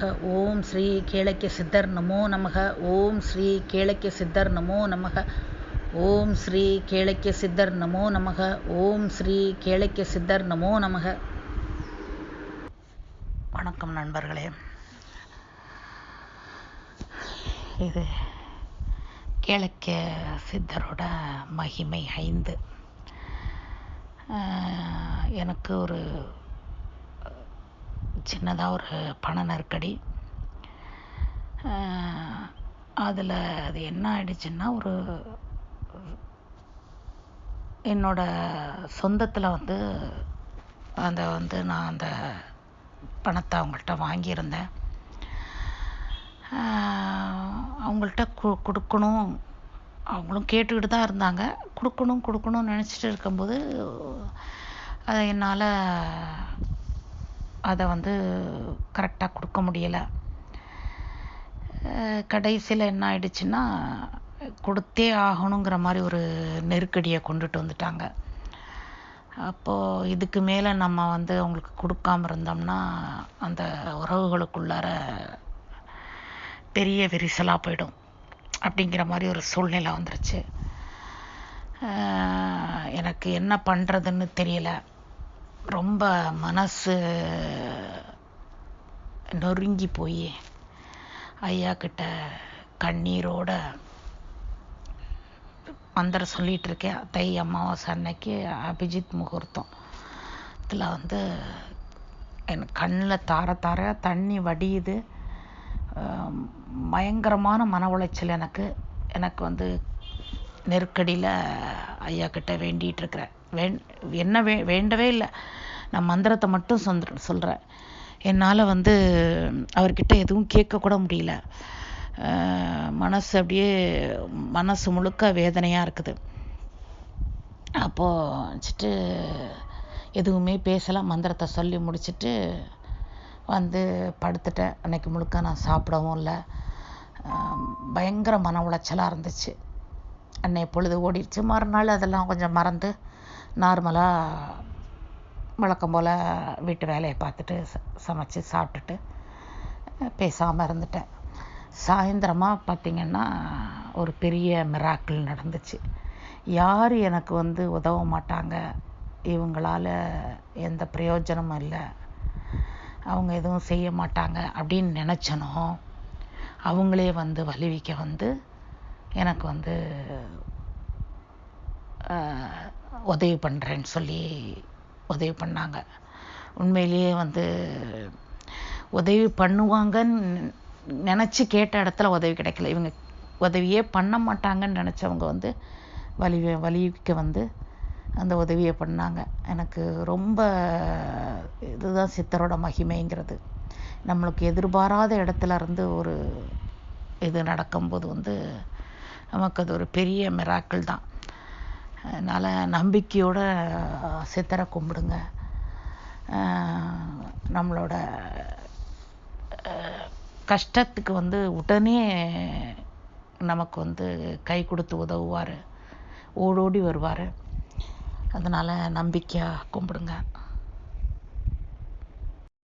நமக. ஓம் ஸ்ரீ கேளக்கிய சித்தர் நமோ நமக. ஓம் ஸ்ரீ கேளக்கிய சித்தர் நமோ நமக. ஓம் ஸ்ரீ கேளக்கிய சித்தர் நமோ நமக. ஓம் ஸ்ரீ கேளக்கிய சித்தர் நமோ நமக. வணக்கம் நண்பர்களே. இது கேளக்கிய சித்தரோட மகிமை ஐந்து. எனக்கு ஒரு சின்னதாக ஒரு பண நெருக்கடி. அதில் அது என்ன ஆயிடுச்சுன்னா ஒரு என்னோட சொந்தத்தில் வந்து அதை வந்து நான் அந்த பணத்தை அவங்கள்ட்ட வாங்கியிருந்தேன். அவங்கள்ட்ட கு கொடுக்கணும். அவங்களும் கேட்டுக்கிட்டு தான் இருந்தாங்க. கொடுக்கணும் கொடுக்கணும்னு நினச்சிட்டு இருக்கும்போது அதை என்னால் அதை வந்து கரெக்டாக கொடுக்க முடியலை. கடைசியில் என்ன ஆயிடுச்சுன்னா கொடுத்தே ஆகணுங்கிற மாதிரி ஒரு நெருக்கடியை கொண்டுட்டு வந்துட்டாங்க. அப்போது இதுக்கு மேலே நம்ம வந்து அவங்களுக்கு கொடுக்காம இருந்தோம்னா அந்த உறவுகளுக்குள்ளார பெரிய விரிசலாக போயிடும் அப்படிங்கிற மாதிரி ஒரு சூழ்நிலை வந்துருச்சு. எனக்கு என்ன பண்ணுறதுன்னு தெரியலை. ரொம்ப மனசு நொறுங்கி போய் ஐயா கிட்ட கண்ணீரோட மந்திரம் சொல்லிகிட்டு இருக்கேன் தை அமாவாசை அன்னைக்கு அபிஜித் முகூர்த்தம். இதில் வந்து எனக்கு கண்ணில் தார தார தண்ணி வடியுது. பயங்கரமான மன உளைச்சல் எனக்கு. எனக்கு வந்து நெருக்கடியில் ஐயா கிட்ட வேண்டிகிட்டு இருக்கிறேன் வேண் என்ன வே வேண்டவே இல்லை. நான் மந்திரத்தை மட்டும் சொந்த சொல்கிறேன் என்னால் வந்து அவர்கிட்ட எதுவும் கேட்கக்கூட முடியல. மனசு அப்படியே மனசு முழுக்க வேதனையாக இருக்குது. அப்போது வச்சுட்டு எதுவுமே பேசலை. மந்திரத்தை சொல்லி முடிச்சுட்டு வந்து படுத்துட்டேன். அன்னைக்கு முழுக்க நான் சாப்பிடவும் இல்லை. பயங்கர மன உளைச்சலாக இருந்துச்சு. அன்னைய பொழுது ஓடிடுச்சு. மறுநாள் அதெல்லாம் கொஞ்சம் மறந்து நார்மலாக வழக்கம் போல் வீட்டு வேலையை பார்த்துட்டு சமைச்சு சாப்பிட்டுட்டு பேசாமல் இருந்துட்டேன். சாயந்தரமாக பார்த்திங்கன்னா ஒரு பெரிய மிராக்கிள் நடந்துச்சு. யார் எனக்கு வந்து உதவ மாட்டாங்க? இவங்களால் எந்த பிரயோஜனமும் இல்லை. அவங்க எதுவும் செய்ய மாட்டாங்க அப்படின்னு நினச்சனோ அவங்களே வந்து வலிவிக்க வந்து எனக்கு வந்து உதவி பண்ணுறேன்னு சொல்லி உதவி பண்ணாங்க. உண்மையிலேயே வந்து உதவி பண்ணுவாங்கன்னு நினச்சி கேட்ட இடத்துல உதவி கிடைக்கல. இவங்க உதவியே பண்ண மாட்டாங்கன்னு நினச்சவங்க வந்து வலி வலிக்க வந்து அந்த உதவியை பண்ணாங்க. எனக்கு ரொம்ப இதுதான் சித்தரோட மகிமைங்கிறது. நம்மளுக்கு எதிர்பாராத இடத்துல இருந்து ஒரு இது நடக்கும்போது வந்து நமக்கு அது ஒரு பெரிய மிராக்கள் தான். அதனால் நம்பிக்கையோட சித்தரை கும்பிடுங்க. நம்மளோட கஷ்டத்துக்கு வந்து உடனே நமக்கு வந்து கை கொடுத்து உதவுவார். ஓடோடி வருவார். அதனால் நம்பிக்கையாக கும்பிடுங்க.